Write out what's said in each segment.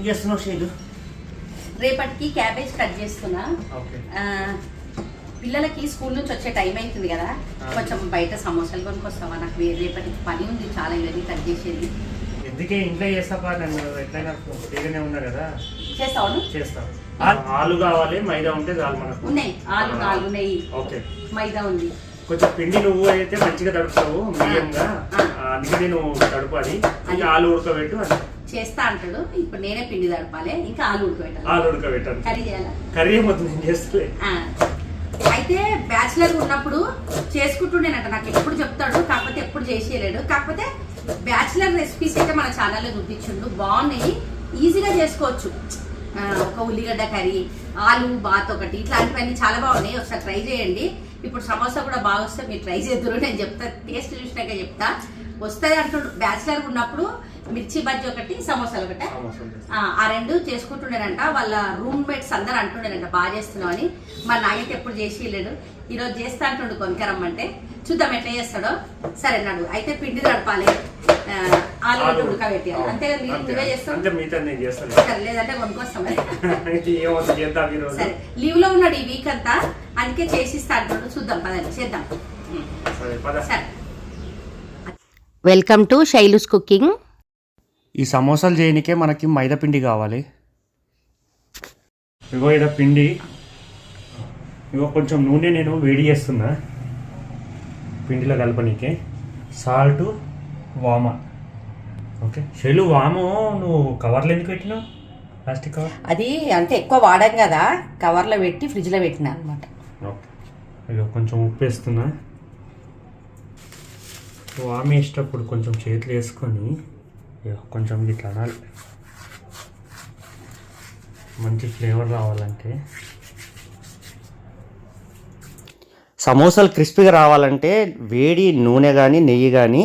ఏం చేస్తున్నావు శైలు రేపటికి క్యాబేజ్ కట్ చేస్తున్నా. పిల్లలకి స్కూల్ నుంచి వచ్చే టైం అవుతుంది కదా. కొంచెం బయట సమోసాలు కొనుక్కొస్తావా? నాకు రేపటికి పని ఉంది చాలా ఇవన్నీ కట్ చేసేది. ఎందుకే ఇంట్లో చేస్తాపా నన్ను? ఎట్లయినా ఫ్రీగానే ఉన్నా కదా. చేస్తాను చేస్తాం. ఆలు కావాలి మైదా ఉంటే చాలు మనకు. ఉన్నాయి. ఆలు ఓకే. మైదా ఉంది. కొంచెం పిండి నువ్వు అయితే మంచిగా తడుపుతావు మీడియంగా. అందుకే తడుపు అది. ఆలు ఉడకబెట్టు అది చేస్తా అంటాడు. ఇప్పుడు నేనే పిండి తడపాలి. ఇంకా ఆలు ఉడకబెట్టాలి. ఆలు ఉడకబెట్టాను కర్రీ చేయాలా? కర్రీ నేను చేస్తలే. అయితే బ్యాచిలర్ ఉన్నప్పుడు చేసుకుంటుండేనంట. నాకు ఎప్పుడు చెప్తాడు కాకపోతే ఎప్పుడు చేసేయలేడు. కాకపోతే బ్యాచిలర్ రెసిపీస్ అయితే మన ఛానల్లో చూపించుండు. బాగున్నాయి. ఈజీగా చేసుకోవచ్చు. ఒక ఉల్లిగడ్డ కర్రీ ఆలు బాత్ ఒకటి ఇట్లాంటివన్నీ చాలా బాగున్నాయి. ఒకసారి ట్రై చేయండి. ఇప్పుడు సమోసా కూడా బాగా వస్తే మీరు ట్రై చేద్దరు. నేను చెప్తా టేస్ట్ చూసినాక చెప్తా. వస్తుంది అంటుండు. బ్యాచిలర్ ఉన్నప్పుడు మిర్చి బజ్జీ ఒకటి సమోసాలు ఒకటి. ఆ ఆ రెండు చేసుకుంటుండేనంట. వాళ్ళ రూమ్ మేట్స్ అందరు అంటుండేనంట బాగా చేస్తున్నావు అని. మరి నాకైతే ఎప్పుడు చేసి వెళ్ళాడు ఈ రోజు చేస్తా అంటుండు కొనుకరమ్మంటే చూద్దాం ఎట్లా చేస్తాడో సరే నడు అయితే పిండి తడపాలి. ఆ, ఆలుగడ్డ ఉడకబెట్టాలి అంతే కదా మీరు. నువ్వే చేస్తాను. సరే లేదంటే కొనుక్కొస్తాం. ఈరోజు? సరే. లీవ్లో ఉన్నాడు ఈ వీక్ అంతా. అందుకే చేసిస్తా అంటుండు. చూద్దాం పదండి చేద్దాం. సరే పద. సరే. వెల్కమ్ టు శైలుస్ కుకింగ్ ఈ సమోసాలు చేయనికే మనకి మైదా పిండి కావాలి. ఇగో ఇడ పిండి. ఇగో కొంచెం నూనె నేను వేడి చేస్తున్నా. పిండిలో కలపనీకే. సాల్ట్ వామ. ఓకే. శైలు వాము నువ్వు కవర్లు ఎందుకు పెట్టినావు? Plastic cover? అది అంటే ఎక్కువ వాడాం కదా కవర్లో పెట్టి ఫ్రిడ్జ్లో పెట్టినా అనమాట ఓకే. ఇగో కొంచెం ఉప్పు వేస్తున్నా. వాము వేసేటప్పుడు కొంచెం చేతులు వేసుకొని కొంచెం ఇట్లా అనాలి. మంచి ఫ్లేవర్ రావాలంటే. సమోసాలు క్రిస్పీగా రావాలంటే వేడి నూనె కానీ నెయ్యి కానీ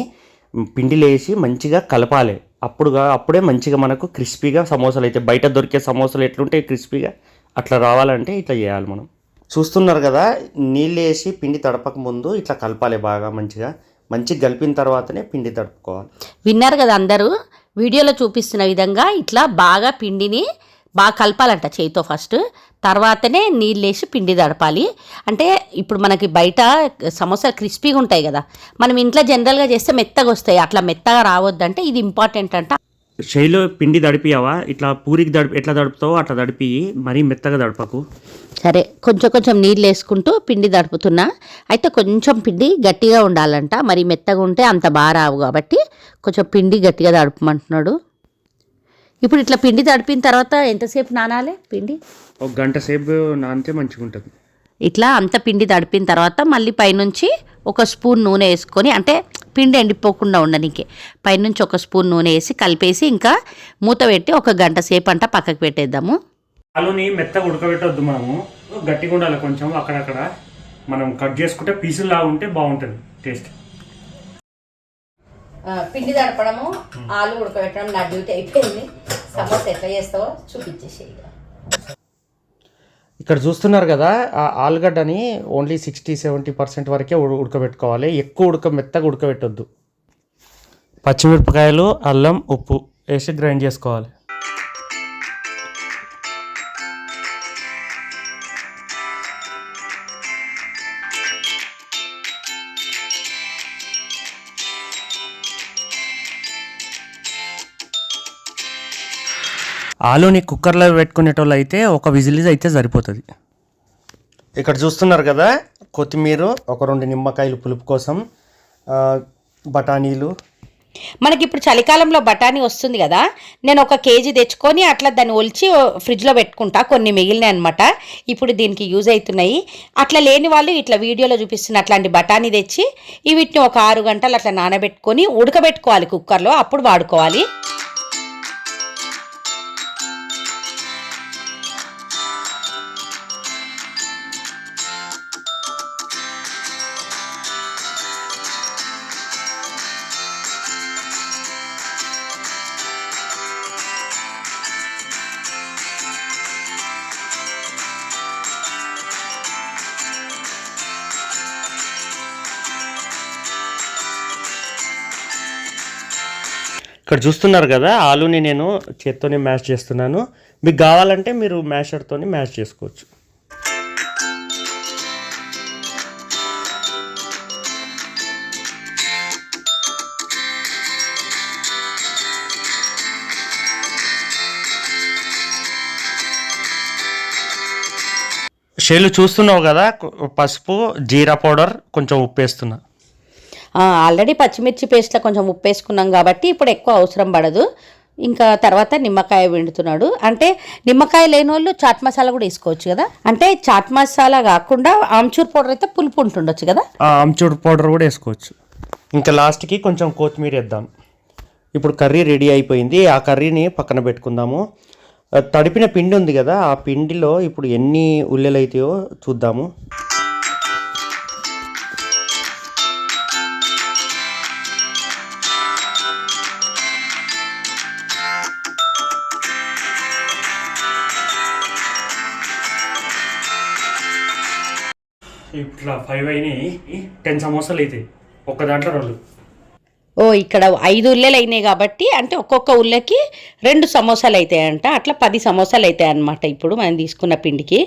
పిండిలేసి మంచిగా కలపాలి. అప్పుడుగా అప్పుడే మంచిగా మనకు క్రిస్పీగా సమోసాలు అయితే బయట దొరికే సమోసాలు ఎట్లుంటాయి క్రిస్పీగా అట్లా రావాలంటే ఇట్లా చేయాలి మనం. చూస్తున్నారు కదా నీళ్ళు వేసి పిండి తడపక ముందు ఇట్లా కలపాలి బాగా మంచిగా. మంచిగా కలిపిన తర్వాతనే పిండి తడుపుకోవాలి. విన్నారు కదా అందరూ? వీడియోలో చూపిస్తున్న విధంగా ఇట్లా బాగా పిండిని బాగా కలపాలంట చేయితో ఫస్ట్. తర్వాతనే నీళ్ళు వేసి పిండి తడపాలి. అంటే ఇప్పుడు మనకి బయట సమోసా క్రిస్పీగా ఉంటాయి కదా. మనం ఇంట్లో జనరల్గా చేస్తే మెత్తగా వస్తాయి. అట్లా మెత్తగా రావద్దంటే ఇది ఇంపార్టెంట్ అంట. శైలో పిండి తడిపియావా? ఇట్లా పూరికి దడిపి ఎట్లా తడుపుతావో అట్లా తడిపి మరీ మెత్తగా తడపకు. సరే కొంచెం కొంచెం నీళ్ళు వేసుకుంటూ పిండి తడుపుతున్నా. అయితే కొంచెం పిండి గట్టిగా ఉండాలంట. మరి మెత్తగా ఉంటే అంత బాగా రావు కాబట్టి కొంచెం పిండి గట్టిగా తడపమంటున్నాడు. ఇప్పుడు ఇట్లా పిండి తడిపిన తర్వాత ఎంతసేపు నానాలి పిండి? ఒక గంట సేపు నానితే మంచిగా ఉంటుంది ఇట్లా అంత పిండి తడిపిన తర్వాత మళ్ళీ పైనుంచి ఒక స్పూన్ నూనె వేసుకొని అంటే పిండి ఎండిపోకుండా ఉండనీకి. పైనుంచి ఒక స్పూన్ నూనె వేసి కలిపేసి ఇంకా మూత పెట్టి ఒక గంట సేపు అంట పక్కకు పెట్టేద్దాము. ఆలుని మెత్తగా ఉడకబెట్టొద్దు మనము. గట్టిగా ఉండాలి కొంచెం అక్కడక్కడ. మనం కట్ చేసుకుంటే పీసులా ఉంటే బాగుంటుంది టేస్ట్. పిండి తడపడము ఆలు ఉడకబెట్టడం నా డ్యూటీ అయిపోయింది. సమోసా ఎట్లా చేస్తావో చూపించేసి ఇక్కడ చూస్తున్నారు కదా ఆ ఆలుగడ్డని ఓన్లీ సిక్స్టీ సెవెంటీ పర్సెంట్ వరకే ఉడ- ఉడకబెట్టుకోవాలి. ఎక్కువ ఉడక మెత్తగా ఉడకబెట్టొద్దు. పచ్చిమిరపకాయలు అల్లం ఉప్పు వేసి గ్రైండ్ చేసుకోవాలి. ఆలుని కుక్కర్లో పెట్టుకునేటోళ్ళు అయితే ఒక విజిల్ అయితే సరిపోతుంది. ఇక్కడ చూస్తున్నారు కదా కొత్తిమీర ఒక రెండు నిమ్మకాయలు పులుపు కోసం ఆ, బఠానీలు. మనకి ఇప్పుడు చలికాలంలో బఠానీ వస్తుంది కదా నేను ఒక కేజీ తెచ్చుకొని అట్లా దాన్ని ఒలిచి ఫ్రిడ్జ్లో పెట్టుకుంటా కొన్ని మిగిలినాయి అనమాట ఇప్పుడు దీనికి యూజ్ అవుతున్నాయి అట్లా లేని వాళ్ళు ఇట్లా వీడియోలో చూపిస్తున్న అట్లాంటి బఠానీ తెచ్చి వీటిని ఒక ఆరు గంటలు అట్లా నానబెట్టుకొని ఉడకబెట్టుకోవాలి కుక్కర్లో అప్పుడు వాడుకోవాలి. ఇక్కడ చూస్తున్నారు కదా ఆలుని నేను చేత్తోనే మ్యాష్ చేస్తున్నాను. మీకు కావాలంటే మీరు మ్యాషర్తోని మ్యాష్ చేసుకోవచ్చు. షేలు చూస్తున్నావు కదా పసుపు జీరా పౌడర్ కొంచెం ఉప్పు వేస్తున్నా. ఆల్రెడీ పచ్చిమిర్చి పేస్ట్లో కొంచెం ఉప్పు వేసుకున్నాం కాబట్టి ఇప్పుడు ఎక్కువ అవసరం పడదు. ఇంకా తర్వాత నిమ్మకాయ వండుతున్నాడు అంటే నిమ్మకాయ లేని వాళ్ళు చాట్ మసాలా కూడా వేసుకోవచ్చు కదా? అంటే చాట్ మసాలా కాకుండా ఆమ్చూర్ పౌడర్ అయితే పులుపు ఉంటుండొచ్చు కదా? ఆమ్చూర్ పౌడర్ కూడా వేసుకోవచ్చు. ఇంకా లాస్ట్కి కొంచెం కొత్తిమీర వేద్దాం. ఇప్పుడు కర్రీ రెడీ అయిపోయింది. ఆ కర్రీని పక్కన పెట్టుకుందాము. తడిపిన పిండి ఉంది కదా ఆ పిండిలో ఇప్పుడు ఎన్ని ఉల్లెలు అవుతాయో చూద్దాము. ఇట్లా ఫైవ్ అయినాయి. టెన్ సమోసాలు అవుతాయి ఒక్క దాంట్లో రెండు. ఓ ఇక్కడ ఐదు ఉల్లెలు అయినాయి కాబట్టి అంటే ఒక్కొక్క ఉల్లెకి రెండు సమోసాలు అవుతాయంట అట్లా పది సమోసాలు అవుతాయి అన్నమాట ఇప్పుడు మనం తీసుకున్న పిండికి.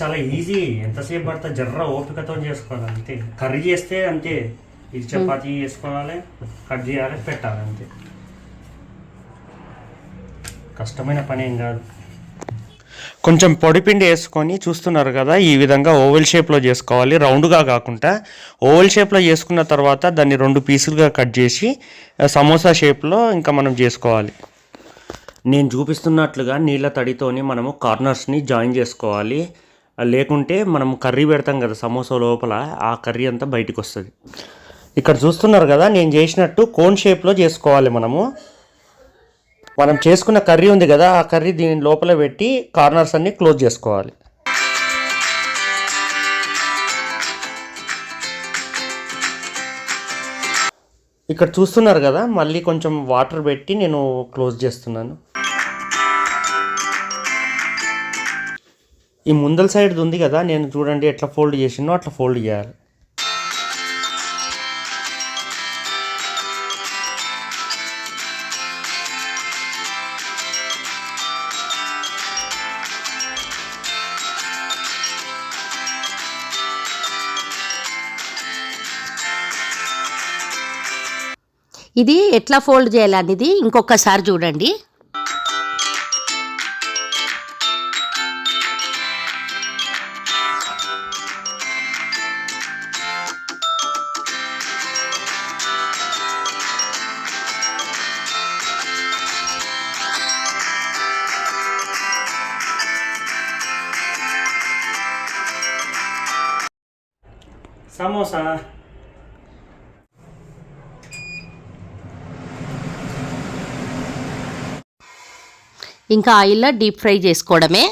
చాలా ఈజీ ఎంతసేపు పడితే జర్ర ఓపికతో చేసుకోవాలి అంతే. కర్రీ చేస్తే అంతే. ఇది చపాతీ చేసుకోవాలి కట్ చేయాలి పెట్టాలి అంతే. కష్టమైన పని ఏం కాదు. కొంచెం పొడిపిండి వేసుకొని చూస్తున్నారు కదా ఈ విధంగా ఓవెల్ షేప్లో చేసుకోవాలి. రౌండ్గా కాకుండా ఓవెల్ షేప్లో చేసుకున్న తర్వాత దాన్ని రెండు పీసులుగా కట్ చేసి సమోసా షేప్లో ఇంకా మనం చేసుకోవాలి. నేను చూపిస్తున్నట్లుగా నీళ్ళ తడితోని మనము కార్నర్స్ని జాయిన్ చేసుకోవాలి. లేకుంటే మనం కర్రీ పెడతాం కదా సమోసా లోపల ఆ కర్రీ అంతా బయటకు వస్తుంది ఇక్కడ చూస్తున్నారు కదా నేను చేసినట్టు కోన్ షేప్లో చేసుకోవాలి మనము. మనం చేసుకున్న కర్రీ ఉంది కదా ఆ కర్రీ దీని లోపల పెట్టి కార్నర్స్ అన్నీ క్లోజ్ చేసుకోవాలి. ఇక్కడ చూస్తున్నారు కదా మళ్ళీ కొంచెం వాటర్ పెట్టి నేను క్లోజ్ చేస్తున్నాను. ఈ ముందల సైడ్ ఉంది కదా నేను చూడండి ఎట్లా ఫోల్డ్ చేసినో అట్లా ఫోల్డ్ చేయాలి. ఇది ఎట్లా ఫోల్డ్ చేయాలనేది ఇంకొకసారి చూడండి. సమోసా ఇంకా ఆయిల్లో డీప్ ఫ్రై చేసుకోవడమే.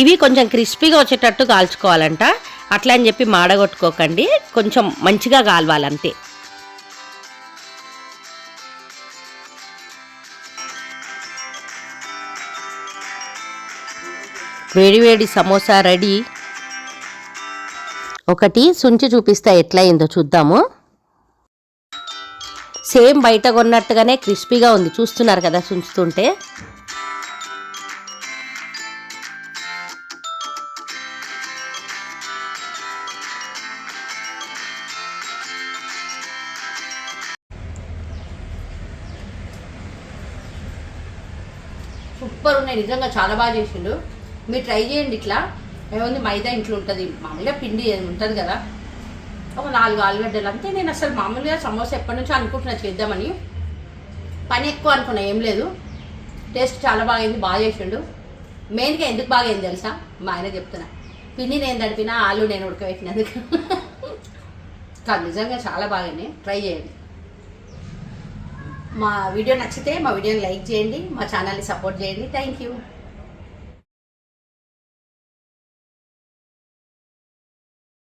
ఇవి కొంచెం క్రిస్పీగా వచ్చేటట్టు కాల్చుకోవాలంట. అట్లా అని చెప్పి మాడగొట్టుకోకండి. కొంచెం మంచిగా కాలవాలంతే. వేడివేడి సమోసా రెడీ. ఒకటి సుంచి చూపిస్తే ఎట్లయిందో చూద్దాము. సేమ్ బయట కొన్నట్టుగానే క్రిస్పీగా ఉంది. చూస్తున్నారు కదా సుంచుతుంటే. సూపర్ ఉన్నాయి నిజంగా చాలా బాగా చేసిండు. మీరు ట్రై చేయండి ఇట్లా. ఏముంది మైదా ఇంట్లో ఉంటుంది. మామూలుగా పిండి ఉంటుంది కదా. ఒక నాలుగు ఆలుగడ్డలు అంతే. నేను అసలు మామూలుగా సమోసా ఎప్పటి నుంచో అనుకుంటున్నా చేద్దామని. పని ఎక్కువ అనుకున్నా ఏం లేదు. టేస్ట్ చాలా బాగా అయింది బాగా చేసిండు. మెయిన్గా ఎందుకు బాగా తెలుసా? మా ఆయన చెప్తున్నా. పిండి నేను తడిపినా ఆలు నేను ఉడకబెట్టినందుకు కాదు నిజంగా చాలా బాగా ట్రై చేయండి. మా వీడియో నచ్చితే మా వీడియోని లైక్ చేయండి మా ఛానల్ని సపోర్ట్ చేయండి. Thank you.